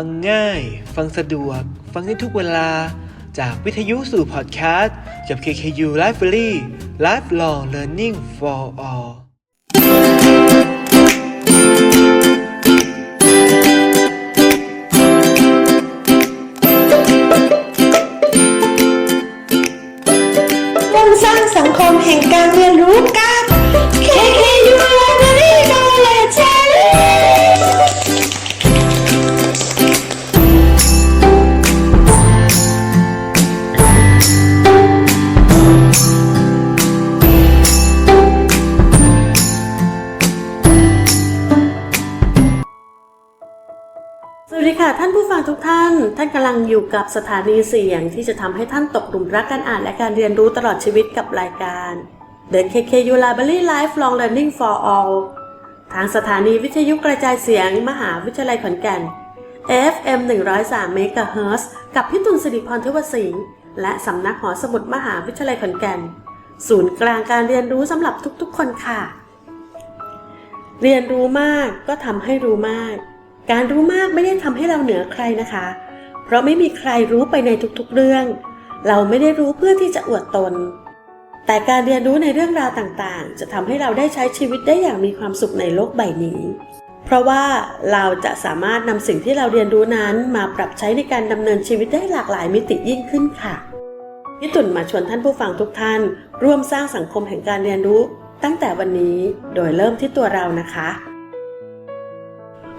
ฟังง่าย ฟังสะดวก ฟังได้ทุกเวลา จากวิทยุสู่พอดแคสต์กับ KKU Library Lifelong Learning for All ร่วมสร้างสังคมแห่งการเรียนรู้านท่านกำลังอยู่กับสถานีเสียงที่จะทำให้ท่านตกหลุมรักการอ่านและการเรียนรู้ตลอดชีวิตกับรายการ The KKU Library Lifelong Learning for All ทางสถานีวิทยุกระจายเสียง มหาวิทยาลัยขอนแก่น FM 103 MHz กับพี่ตุลสิริพรเทวสิงห์และสำนักหอสมุดมหาวิทยาลัยขอนแก่น ศูนย์กลางการเรียนรู้สำหรับทุกๆ คนค่ะ เรียนรู้มากก็ทำให้รู้มาก การรู้มากไม่ได้ทำให้เราเหนือใครนะคะ เพราะไม่มีใครรู้ไปในทุกๆเรื่อง เราไม่ได้รู้เพื่อที่จะอวดตน แต่การเรียนรู้ในเรื่องราวต่างๆ จะทำให้เราได้ใช้ชีวิตได้อย่างมีความสุขในโลกใบนี้ เพราะว่าเราจะสามารถนำสิ่งที่เราเรียนรู้นั้นมาปรับใช้ในการดำเนินชีวิตได้หลากหลายมิติยิ่งขึ้นค่ะพี่ตุ่นมาชวนท่านผู้ฟังทุกท่าน ร่วมสร้างสังคมแห่งการเรียนรู้ ตั้งแต่วันนี้โดยเริ่มที่ตัวเรานะคะ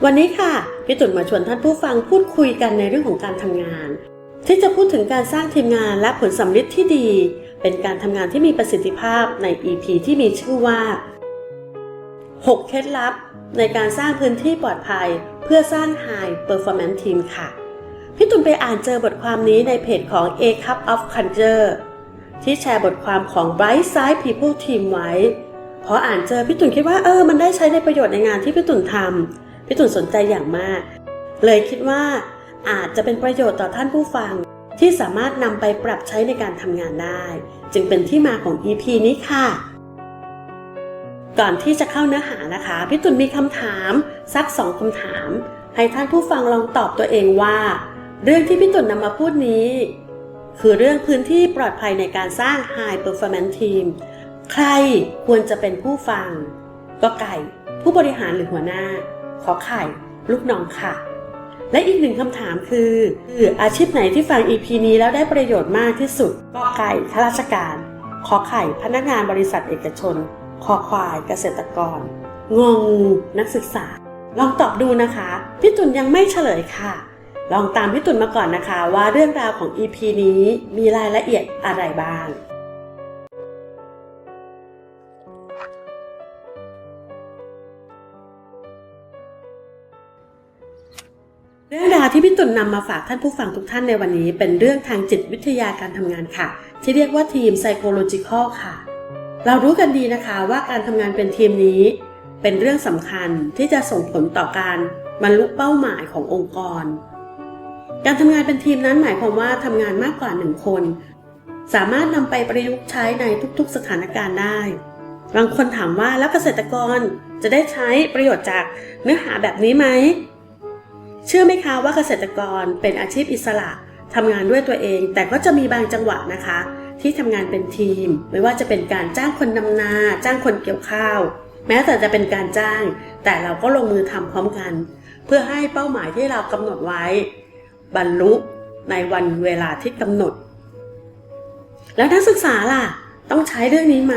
วันนี้ค่ะพี่ตุ่นมาชวนท่านผู้ฟังพูดคุยกันในเรื่องของการทำงาน ที่จะพูดถึงการสร้างทีมงานและผลสัมฤทธิ์ที่ดี เป็นการทำงานที่มีประสิทธิภาพใน EP ที่มีชื่อว่า 6 เคล็ดลับ ในการสร้างพื้นที่ปลอดภัย เพื่อสร้าง High Performance Team ค่ะพี่ตุ่นไปอ่านเจอบทความนี้ในเพจของ A Cup of Culture ที่แชร์บทความของ Bright Side People Team ไว้พออ่านเจอพี่ตุ่นคิดว่าเออมันได้ใช้ในประโยชน์ในงานที่พี่ตุ่นทำ พี่ตุ่นสนใจอย่างมาก เลยคิดว่าอาจจะเป็นประโยชน์ต่อท่านผู้ฟัง ที่สามารถนำไปปรับใช้ในการทำงานได้ จึงเป็นที่มาของ EP นี้ค่ะ ก่อนที่จะเข้าเนื้อหานะคะพี่ตุ่นมีคำถามสักสองคำถาม ให้ท่านผู้ฟังลองตอบตัวเองว่า เรื่องที่พี่ตุ่นนำมาพูดนี้ คือเรื่องพื้นที่ปลอดภัยในการสร้าง High Performance Team ใครควรจะเป็นผู้ฟัง ก็ไก่ ผู้บริหารหรือหัวหน้า ขอไข่ลูกน้องค่ะ และอีกหนึ่งคำถามคือคืออาชีพไหนที่ฟัง EP นี้แล้วได้ประโยชน์มากที่สุดก็ไก่ข้าราชการ ขอไข่พนักงานบริษัทเอกชนคอควายเกษตรกร งองูนักศึกษา ลองตอบดูนะคะ พี่ตุนยังไม่เฉลยค่ะ ลองตามพี่ตุนมาก่อนนะคะว่าเรื่องราวของ EP นี้มีรายละเอียดอะไรบ้าง รื่องราวที่พี่ตุ่นนำมาฝากท่านผู้ฟังทุกท่านในวันนี้ เป็นเรื่องทางจิตวิทยาการทำงานค่ะ ที่เรียกว่าทีม psychological ค่ะ เรารู้กันดีนะคะว่าการทำงานเป็นทีมนี้ เป็นเรื่องสำคัญที่จะส่งผลต่อการบรรลุเป้าหมายขององค์กร การทำงานเป็นทีมนั้นหมายความว่าทำงานมากกว่าหนึ่งคน สามารถนำไปประยุกต์ใช้ในทุกๆ สถานการณ์ได้บางคนถามว่าแล้วเกษตรกรจะได้ใช้ประโยชน์จากเนื้อหาแบบนี้ไหม เชื่อไหมคะว่าเกษตรกรเป็นอาชีพอิสระทำงานด้วยตัวเอง แต่ก็จะมีบางจังหวะนะคะ ที่ทำงานเป็นทีม ไม่ว่าจะเป็นการจ้างคนนำนา จ้างคนเกี่ยวข้าว แม้แต่จะเป็นการจ้าง แต่เราก็ลงมือทำพร้อมกัน เพื่อให้เป้าหมายที่เรากำหนดไว้ บรรลุในวันเวลาที่กำหนด แล้วนักศึกษาล่ะ ต้องใช้เรื่องนี้ไหม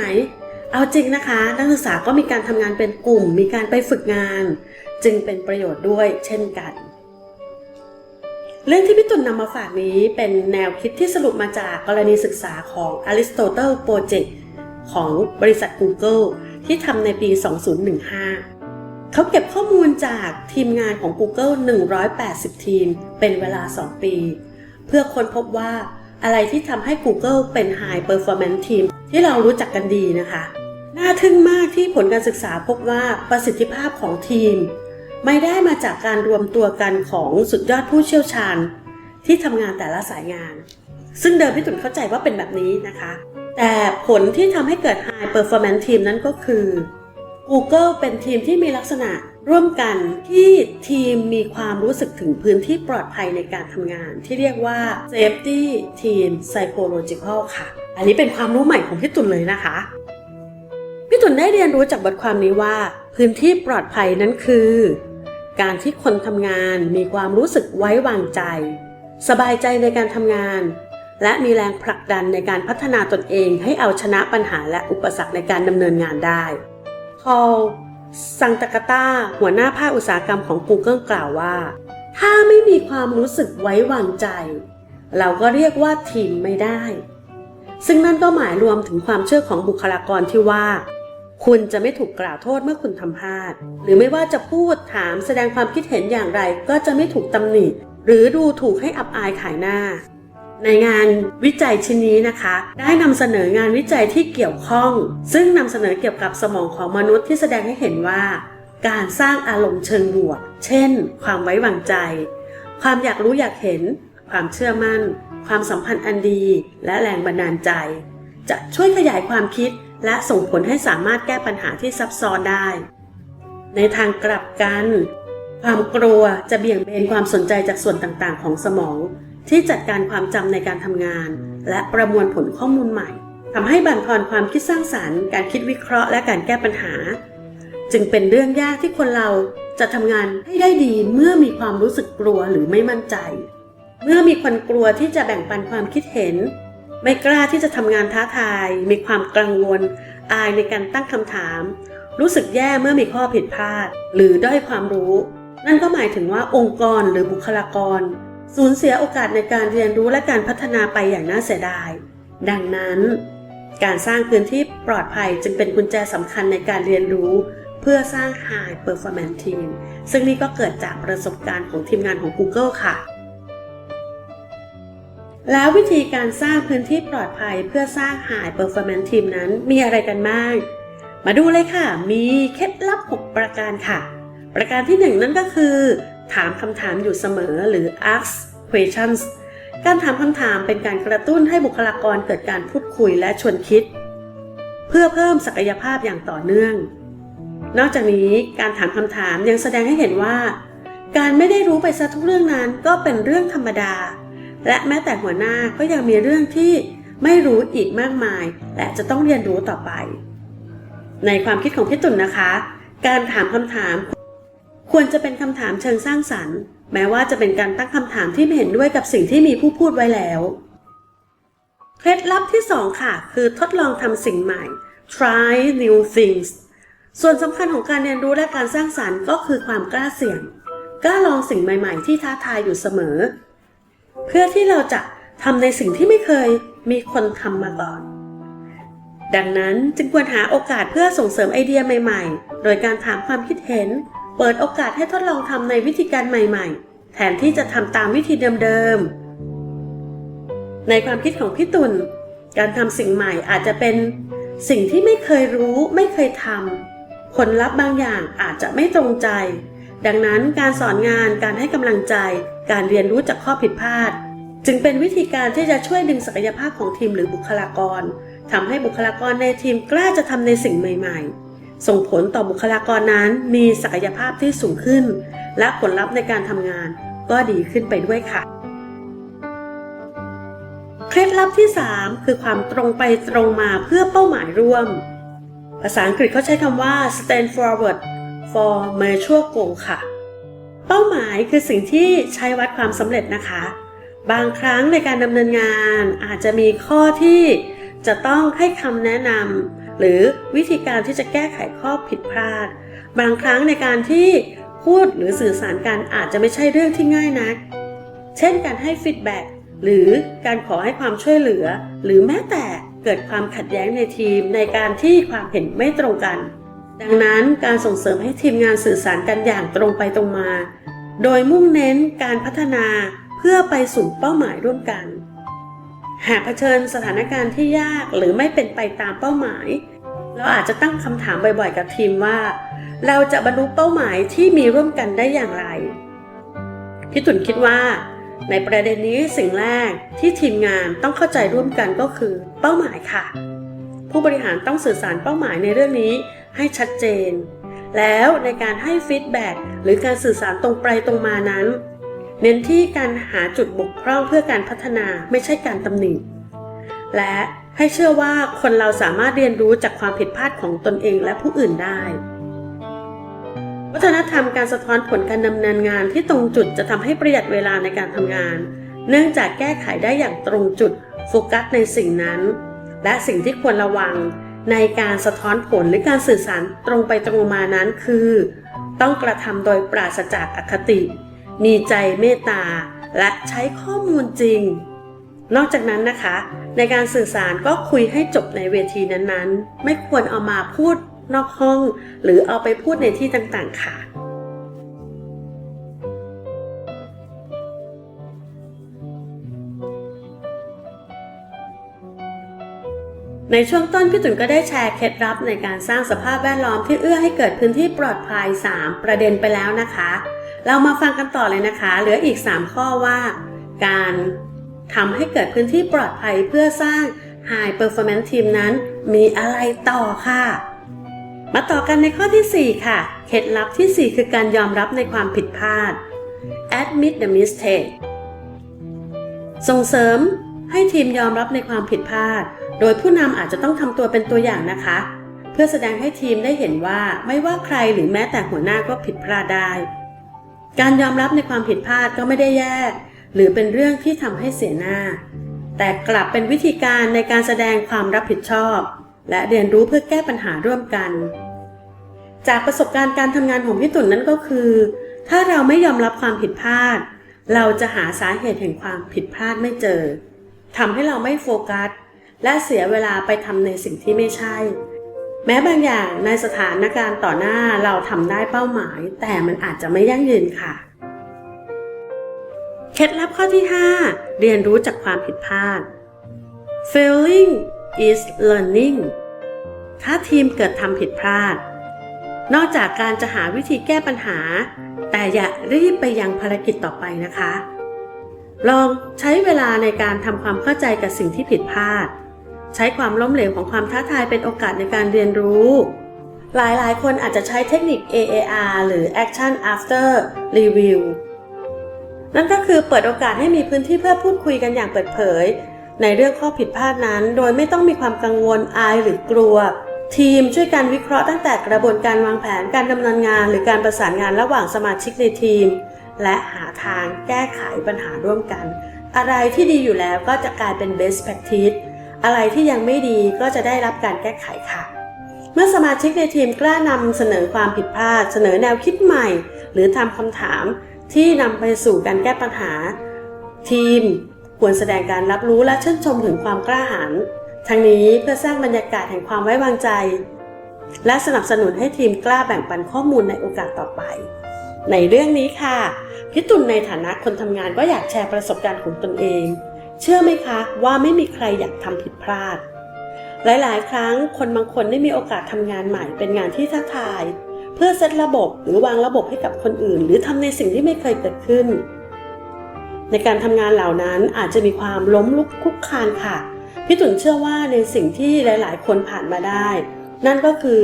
เอาจริงนะคะ นักศึกษาก็มีการทำงานเป็นกลุ่ม มีการไปฝึกงาน จึงเป็นประโยชน์ด้วยเช่นกัน เรื่องที่พี่ตุ่นนำมาฝากนี้เป็นแนวคิดที่สรุปมาจากกรณีศึกษาของ Aristotle Project ของบริษัท Google ที่ทำในปี 2015 เขาเก็บข้อมูลจากทีมงานของ Google 180 ทีม เป็นเวลา 2 ปี เพื่อค้นพบว่าอะไรที่ทำให้ Google เป็น High Performance Team ที่เรารู้จักกันดีนะคะ น่าทึ่งมากที่ผลการศึกษาพบว่าประสิทธิภาพของทีม ไม่ได้มาจากการรวมตัวกันของสุดยอดผู้เชี่ยวชาญ ที่ทำงานแต่ละสายงาน ซึ่งเดิมพี่ตุ่นเข้าใจว่าเป็นแบบนี้นะคะ แต่ผลที่ทำให้เกิด High Performance Team นั้นก็คือ Google เป็นทีมที่มีลักษณะร่วมกันที่ทีมมีความรู้สึกถึงพื้นที่ปลอดภัยในการทำงาน ที่เรียกว่า safety team psychological ค่ะ อันนี้เป็นความรู้ใหม่ของพี่ตุลเลยนะคะ พี่ตุลได้เรียนรู้จากบทความนี้ว่า พื้นที่ปลอดภัยนั้นคือ การที่คนทำงานมีความรู้สึกไว้วางใจ สบายใจในการทำงาน และมีแรงผลักดันในการพัฒนาตนเองให้เอาชนะปัญหาและอุปสรรคในการดำเนินงานได้พอลซังตากาตาหัวหน้าภาคอุตสาหกรรมของ Google กล่าวว่า ถ้าไม่มีความรู้สึกไว้วางใจ เราก็เรียกว่าทีมไม่ได้ ซึ่งนั่นก็หมายรวมถึงความเชื่อของบุคลากรที่ว่า คุณจะไม่ถูกกล่าวโทษเมื่อคุณทำพลาด หรือไม่ว่าจะพูดถามแสดงความคิดเห็นอย่างไร ก็จะไม่ถูกตำหนิ หรือดูถูกให้อับอายขายหน้า ในงานวิจัยชิ้นนี้นะคะ ได้นำเสนองานวิจัยที่เกี่ยวข้อง ซึ่งนำเสนอเกี่ยวกับสมองของมนุษย์ที่แสดงให้เห็นว่า การสร้างอารมณ์เชิงบวก เช่น ความไว้วางใจ ความอยากรู้อยากเห็น ความเชื่อมั่น ความสัมพันธ์อันดี และแรงบันดาลใจ จะช่วยขยายความคิด และส่งผลให้สามารถแก้ปัญหาที่ซับซ้อนได้ ในทางกลับกัน ความกลัวจะเบี่ยงเบนความสนใจจากส่วนต่างๆ ของสมอง ที่จัดการความจำในการทำงาน และประมวลผลข้อมูลใหม่ทำให้บั่นทอนความคิดสร้างสารรค์ การคิดวิเคราะห์และการแก้ปัญหา จึงเป็นเรื่องยากที่คนเราจะทำงานให้ได้ดีเมื่อมีความรู้สึกกลัวหรือไม่มั่นใจ เมื่อมีคนกลัวที่จะแบ่งปันความคิดเห็น ไม่กล้าที่จะทำงานท้าทาย มีความกังวล อายในการตั้งคำถาม รู้สึกแย่เมื่อมีข้อผิดพลาด หรือด้อยความรู้ นั่นก็หมายถึงว่าองค์กรหรือบุคลากร สูญเสียโอกาสในการเรียนรู้และการพัฒนาไปอย่างน่าเสียดาย ดังนั้น การสร้างพื้นที่ปลอดภัยจึงเป็นกุญแจสำคัญในการเรียนรู้ เพื่อสร้าง High Performance Team ซึ่งนี่ก็เกิดจากประสบการณ์ของทีมงานของ Google ค่ะ แล้ววิธีการสร้างพื้นที่ปลอดภัยเพื่อสร้าง High Performance Team นั้นมีอะไรกันบ้าง มาดูเลยค่ะ มีเคล็ดลับ 6 ประการค่ะ ประการที่ 1 นั่นก็คือ ถามคำถามอยู่เสมอหรือ ask questions การถามคำถามเป็นการกระตุ้นให้บุคลากรเกิดการพูดคุยและชวนคิด เพื่อเพิ่มศักยภาพอย่างต่อเนื่อง นอกจากนี้การถามคำถามยังแสดงให้เห็นว่า การไม่ได้รู้ไปซะทุกเรื่องนั้นก็เป็นเรื่องธรรมดา และแม้แต่หัวหน้าก็ยังมีเรื่องที่ไม่รู้อีกมากมาย และจะต้องเรียนรู้ต่อไป ในความคิดของพี่ตุ่นนะคะ การถามคำถาม ควรจะเป็นคำถามเชิงสร้างสรรค์ แม้ว่าจะเป็นการตั้งคำถามที่ไม่เห็นด้วยกับสิ่งที่มีผู้พูดไว้แล้ว เคล็ดลับที่ 2 ค่ะ คือทดลองทำสิ่งใหม่ try new things ส่วนสำคัญของการเรียนรู้และการสร้างสรรค์ก็คือความกล้าเสี่ยง กล้าลองสิ่งใหม่ ๆ ที่ท้าทายอยู่เสมอ เพื่อที่เราจะทำในสิ่งที่ไม่เคยมีคนทำมาก่อน ดังนั้นจึงควรหาโอกาสเพื่อส่งเสริมไอเดียใหม่ ๆ โดยการถามความคิดเห็น เปิดโอกาสให้ทดลองทำในวิธีการใหม่ ๆ แทนที่จะทำตามวิธีเดิมๆ ในความคิดของพี่ตุลการทำสิ่งใหม่อาจจะเป็นสิ่งที่ไม่เคยรู้ไม่เคยทำผลลัพธ์บางอย่างอาจจะไม่ตรงใจ ดังนั้นการสอนงานการให้กำลังใจ การเรียนรู้จากข้อผิดพลาด จึงเป็นวิธีการที่จะช่วยดึงศักยภาพของทีมหรือบุคลากรทำให้บุคลากรในทีมกล้าจะทำในสิ่งใหม่ ๆ ส่งผลต่อบุคลากรนั้นมีศักยภาพที่สูงขึ้น และผลลัพธ์ในการทำงานก็ดีขึ้นไปด้วยค่ะ เคล็ดลับที่ 3 คือความตรงไปตรงมาเพื่อเป้าหมายร่วม ภาษาอังกฤษเขาใช้คำว่า stand forward for mutual goal ค่ะ เป้าหมายคือสิ่งที่ใช้วัดความสำเร็จนะคะ บางครั้งในการดำเนินงานอาจจะมีข้อที่จะต้องให้คำแนะนำหรือวิธีการที่จะแก้ไขข้อผิดพลาด บางครั้งในการที่พูดหรือสื่อสารกันอาจจะไม่ใช่เรื่องที่ง่ายนัก เช่นการให้ฟีดแบ็กหรือการขอให้ความช่วยเหลือ หรือแม้แต่เกิดความขัดแย้งในทีมในการที่ความเห็นไม่ตรงกัน ดังนั้นการส่งเสริมให้ทีมงานสื่อสารกันอย่างตรงไปตรงมา โดยมุ่งเน้นการพัฒนา เพื่อไปสู่เป้าหมายร่วมกัน หากเผชิญสถานการณ์ที่ยากหรือไม่เป็นไปตามเป้าหมาย เราอาจจะตั้งคำถามบ่อยๆ กับทีมว่า เราจะบรรลุเป้าหมายที่มีร่วมกันได้อย่างไรพี่ตุ่นคิดว่า ในประเด็นนี้สิ่งแรกที่ทีมงานต้องเข้าใจร่วมกันก็คือ เป้าหมายค่ะ ผู้บริหารต้องสื่อสารเป้าหมายในเรื่องนี้ให้ชัดเจน แล้วในการให้ฟีดแบ็กหรือการสื่อสารตรงไปตรงมานั้น เน้นที่การหาจุดบกพร่องเพื่อการพัฒนาไม่ใช่การตำหนิ และให้เชื่อว่าคนเราสามารถเรียนรู้จากความผิดพลาดของตนเองและผู้อื่นได้ วัฒนธรรมการสะท้อนผลการดำเนินงานที่ตรงจุดจะทำให้ประหยัดเวลาในการทำงาน เนื่องจากแก้ไขได้อย่างตรงจุดโฟกัสในสิ่งนั้น และสิ่งที่ควรระวังในการสะท้อนผลหรือการสื่อสารตรงไปตรงมานั้นคือ ต้องกระทำโดยปราศจากอคติ มีใจเมตตา และใช้ข้อมูลจริง นอกจากนั้นนะคะ ในการสื่อสารก็คุยให้จบในเวทีนั้นๆ ไม่ควรเอามาพูดนอกห้อง หรือเอาไปพูดในที่ต่างๆค่ะในช่วงต้นพี่ตุ่นก็ได้แชร์เคล็ดลับในการสร้างสภาพแวดล้อมที่เอื้อให้เกิดพื้นที่ปลอดภัย 3 ประเด็นไปแล้วนะคะ เรามาฟังกันต่อเลยนะคะ เหลืออีก 3 ข้อว่า การทำให้เกิดพื้นที่ปลอดภัยเพื่อสร้าง High Performance Team นั้น มีอะไรต่อค่ะ มาต่อกันในข้อที่ 4 ค่ะ เคล็ดลับที่ 4 คือการยอมรับในความผิดพลาด admit the mistake ส่งเสริมให้ทีมยอมรับในความผิดพลาด โดยผู้นำอาจจะต้องทำตัวเป็นตัวอย่างนะคะ เพื่อแสดงให้ทีมได้เห็นว่าไม่ว่าใครหรือแม้แต่หัวหน้าก็ผิดพลาดได้ การยอมรับในความผิดพลาดก็ไม่ได้แย่ หรือเป็นเรื่องที่ทำให้เสียหน้า แต่กลับเป็นวิธีการในการแสดงความรับผิดชอบ และเรียนรู้เพื่อแก้ปัญหาร่วมกัน จากประสบการณ์การทำงานของพี่ตุ่นนั่นก็คือ ถ้าเราไม่ยอมรับความผิดพลาด เราจะหาสาเหตุแห่งความผิดพลาดไม่เจอทำให้เราไม่โฟกัส และเสียเวลาไปทำในสิ่งที่ไม่ใช่ แม้บางอย่างในสถานการณ์ต่อหน้าเราทำได้เป้าหมาย แต่มันอาจจะไม่ยั่งยืนค่ะ เคล็ดลับข้อที่ 5 เรียนรู้จากความผิดพลาด failing is learning ถ้าทีมเกิดทำผิดพลาด นอกจากการจะหาวิธีแก้ปัญหา แต่อย่ารีบไปยังภารกิจต่อไปนะคะ ลองใช้เวลาในการทำความเข้าใจกับสิ่งที่ผิดพลาด ใช้ความล้มเหลวของความท้าทายเป็นโอกาสในการเรียนรู้ หลายๆ คนอาจจะใช้เทคนิค AAR หรือ Action After Review นั่นก็คือเปิดโอกาสให้มีพื้นที่เพื่อพูดคุยกันอย่างเปิดเผย ในเรื่องข้อผิดพลาดนั้น โดยไม่ต้องมีความกังวลอายหรือกลัว ทีมช่วยกันวิเคราะห์ตั้งแต่กระบวนการวางแผนการดำเนินงาน หรือการประสานงานระหว่างสมาชิกในทีม และหาทางแก้ไขปัญหาร่วมกัน อะไรที่ดีอยู่แล้วก็จะกลายเป็น best practice อะไรที่ยังไม่ดีก็จะได้รับการแก้ไขค่ะ เมื่อสมาชิกในทีมกล้านำเสนอความผิดพลาด เสนอแนวคิดใหม่ หรือทำคำถามที่นำไปสู่การแก้ปัญหา ทีมควรแสดงการรับรู้และชื่นชมถึงความกล้าหาญทั้งนี้เพื่อสร้างบรรยากาศแห่งความไว้วางใจ และสนับสนุนให้ทีมกล้าแบ่งปันข้อมูลในโอกาสต่อไป ในเรื่องนี้ค่ะพี่ตุลในฐานะคนทำงานก็อยากแชร์ประสบการณ์ของตนเอง เชื่อไหมคะว่าไม่มีใครอยากทำผิดพลาด หลายๆ ครั้งคนบางคนได้มีโอกาสทำงานใหม่เป็นงานที่ท้าทาย เพื่อเซตระบบหรือวางระบบให้กับคนอื่น หรือทำในสิ่งที่ไม่เคยเกิดขึ้น ในการทำงานเหล่านั้นอาจจะมีความล้มลุกคุกคานค่ะ พี่ตุ่นเชื่อว่าในสิ่งที่หลาย ๆ คนผ่านมาได้ นั่นก็คือ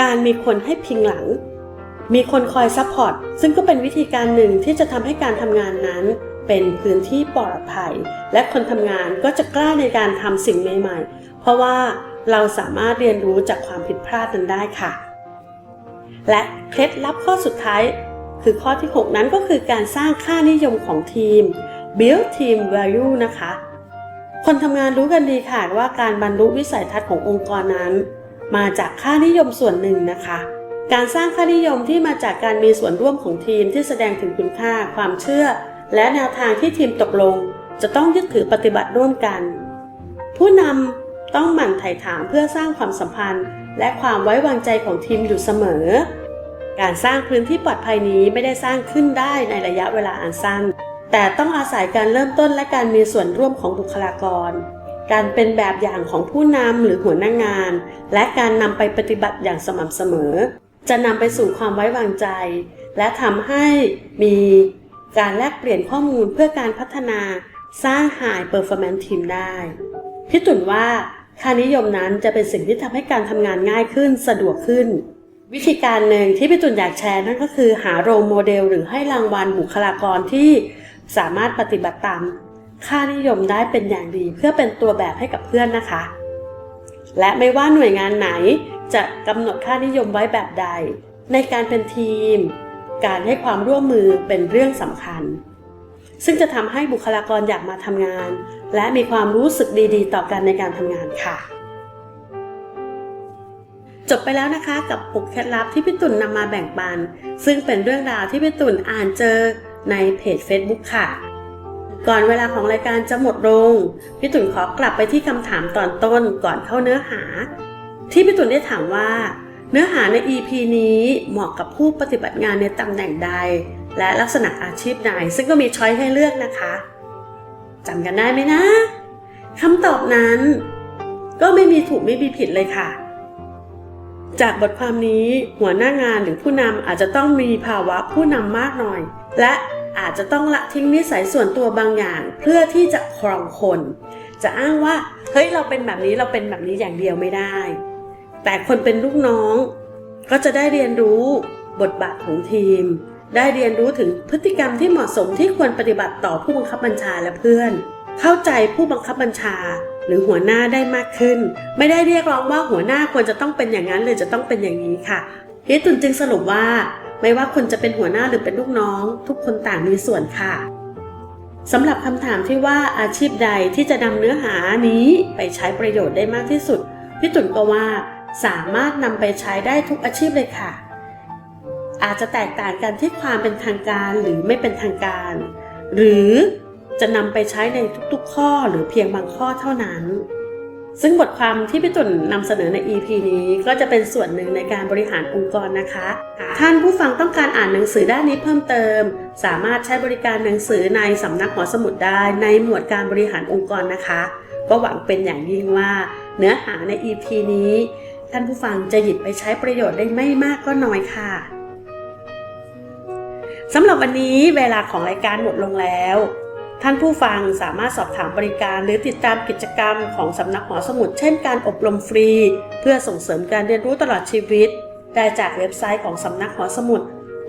การมีคนให้พิงหลัง มีคนคอยซัพพอร์ตซึ่งก็เป็นวิธีการหนึ่งที่จะทำให้การทำงานนั้น เป็นพื้นที่ปลอดภัย และคนทำงานก็จะกล้าในการทำสิ่งใหม่ๆ เพราะว่าเราสามารถเรียนรู้จากความผิดพลาดนั้นได้ค่ะ และเคล็ดลับข้อสุดท้าย คือข้อที่ 6 นั้นก็คือการสร้างค่านิยมของทีม build team value นะคะ คนทำงานรู้กันดีค่ะว่าการบรรลุวิสัยทัศน์ขององค์กรนั้น มาจากค่านิยมส่วนหนึ่งนะคะการสร้างค่านิยมที่มาจากการมีส่วนร่วมของทีมที่แสดงถึงคุณค่า ความเชื่อ และแนวทางที่ทีมตกลงจะต้องยึดถือปฏิบัติร่วมกัน ผู้นำต้องหมั่นไถ่ถามเพื่อสร้างความสัมพันธ์ และความไว้วางใจของทีมอยู่เสมอ การสร้างพื้นที่ปลอดภัยนี้ไม่ได้สร้างขึ้นได้ในระยะเวลาอันสั้น แต่ต้องอาศัยการเริ่มต้นและการมีส่วนร่วมของบุคลากร การเป็นแบบอย่างของผู้นำหรือหัวหน้างงาน และการนำไปปฏิบัติอย่างสม่ำเสมอ จะนำไปสู่ความไว้วางใจ และทำให้มี การแลกเปลี่ยนข้อมูลเพื่อการพัฒนาสร้าง High Performance Team ได้พี่ตุ่นว่าค่านิยมนั้นจะเป็นสิ่งที่ทำให้การทำงานง่ายขึ้นสะดวกขึ้น วิธีการหนึ่งที่พี่ตุนอยากแชร์นั่นก็คือหาโรโมเดลหรือให้รางวัลบุคลากรที่สามารถปฏิบัติตาม ค่านิยมได้เป็นอย่างดีเพื่อเป็นตัวแบบให้กับเพื่อนนะคะ และไม่ว่าหน่วยงานไหนจะกำหนดค่านิยมไว้แบบใด ในการเป็นทีม การให้ความร่วมมือเป็นเรื่องสำคัญ ซึ่งจะทำให้บุคลากรอยากมาทำงาน และมีความรู้สึกดีๆ ต่อกันในการทำงานค่ะ จบไปแล้วนะคะกับปุกเคล็ดลับที่พี่ตุ่นนำมาแบ่งปัน ซึ่งเป็นเรื่องราวที่พี่ตุ่นอ่านเจอในเพจ Facebook ค่ะ ก่อนเวลาของรายการจะหมดลง พี่ตุ่นขอกลับไปที่คำถามตอนต้นก่อนเข้าเนื้อหา ที่พี่ตุ่นได้ถามว่า เนื้อหาใน EP นี้เหมาะกับผู้ปฏิบัติงานในตำแหน่งใด และลักษณะอาชีพใดซึ่งก็มีช้อยให้เลือกนะคะจำกันได้ไหมนะคำตอบนั้น ก็ไม่มีถูกไม่มีผิดเลยค่ะ จากบทความนี้หัวหน้างานหรือผู้นำอาจจะต้องมีภาวะผู้นำมากหน่อย และอาจจะต้องละทิ้งนิสัยส่วนตัวบางอย่างเพื่อที่จะครองคน จะอ้างว่า เฮ้ยเราเป็นแบบนี้เราเป็นแบบนี้อย่างเดียวไม่ได้ แต่คนเป็นลูกน้อง ก็จะได้เรียนรู้บทบาทของทีม ได้เรียนรู้ถึงพฤติกรรมที่เหมาะสมที่ควรปฏิบัติต่อผู้บังคับบัญชาและเพื่อน เข้าใจผู้บังคับบัญชาหรือหัวหน้าได้มากขึ้น ไม่ได้เรียกร้องว่าหัวหน้าควรจะต้องเป็นอย่างนั้นหรือจะต้องเป็นอย่างนี้ค่ะฮิตุนจึงสรุปว่า ไม่ว่าคนจะเป็นหัวหน้าหรือเป็นลูกน้อง ทุกคนต่างมีส่วนค่ะสำหรับคำถามที่ว่าอาชีพใดที่จะนำเนื้อหานี้ไปใช้ประโยชน์ได้มากที่สุดพี่ตุนก็ว่า สามารถนำไปใช้ได้ทุกอาชีพเลยค่ะ อาจจะแตกต่างกันที่ความเป็นทางการหรือไม่เป็นทางการ หรือจะนำไปใช้ในทุกๆ ข้อหรือเพียงบางข้อเท่านั้น ซึ่งบทความที่พี่ตุ่นนำเสนอใน EP นี้ก็จะเป็นส่วนหนึ่งในการบริหารองค์กรนะคะ ท่านผู้ฟังต้องการอ่านหนังสือด้านนี้เพิ่มเติม สามารถใช้บริการหนังสือในสำนักหอสมุดได้ในหมวดการบริหารองค์กรนะคะ ก็หวังเป็นอย่างยิ่งว่า เนื้อหาใน EP นี้ ท่านผู้ฟังจะหยิบไปใช้ประโยชน์ได้ไม่มากก็น้อยค่ะสำหรับวันนี้เวลาของรายการหมดลงแล้ว ท่านผู้ฟังสามารถสอบถามบริการหรือติดตามกิจกรรมของสำนักหอสมุดเช่นการอบรมฟรี เพื่อส่งเสริมการเรียนรู้ตลอดชีวิต ได้จากเว็บไซต์ของสำนักหอสมุด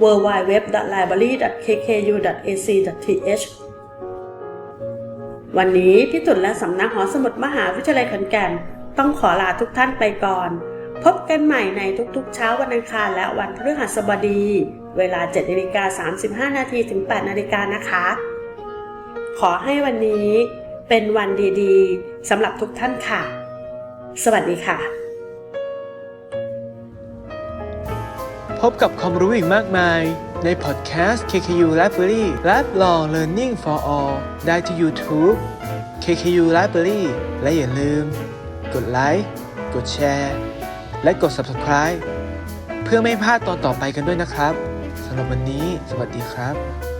www.library.kku.ac.th วันนี้พี่ตุ่นและสำนักหอสมุดมหาวิทยาลัยขอนแก่น ต้องขอลาทุกท่านไปก่อน พบกันใหม่ในทุกๆ เช้าวันอังคารและวันพฤหัสบดี เวลา7นาฬิกา35 นาทีถึง 8 นาฬิกานะคะ ขอให้วันนี้เป็นวันดีๆสำหรับทุกท่านค่ะ สวัสดีค่ะ พบกับความรู้อีกมากมายในพอดแคสต์ KKU Library Lifelong Learning for All ได้ที่ YouTube KKU Library และอย่าลืม กดไลค์ กดแชร์ และกด Subscribe เพื่อไม่พลาดตอนต่อไปกันด้วยนะครับสำหรับวันนี้ สวัสดีครับ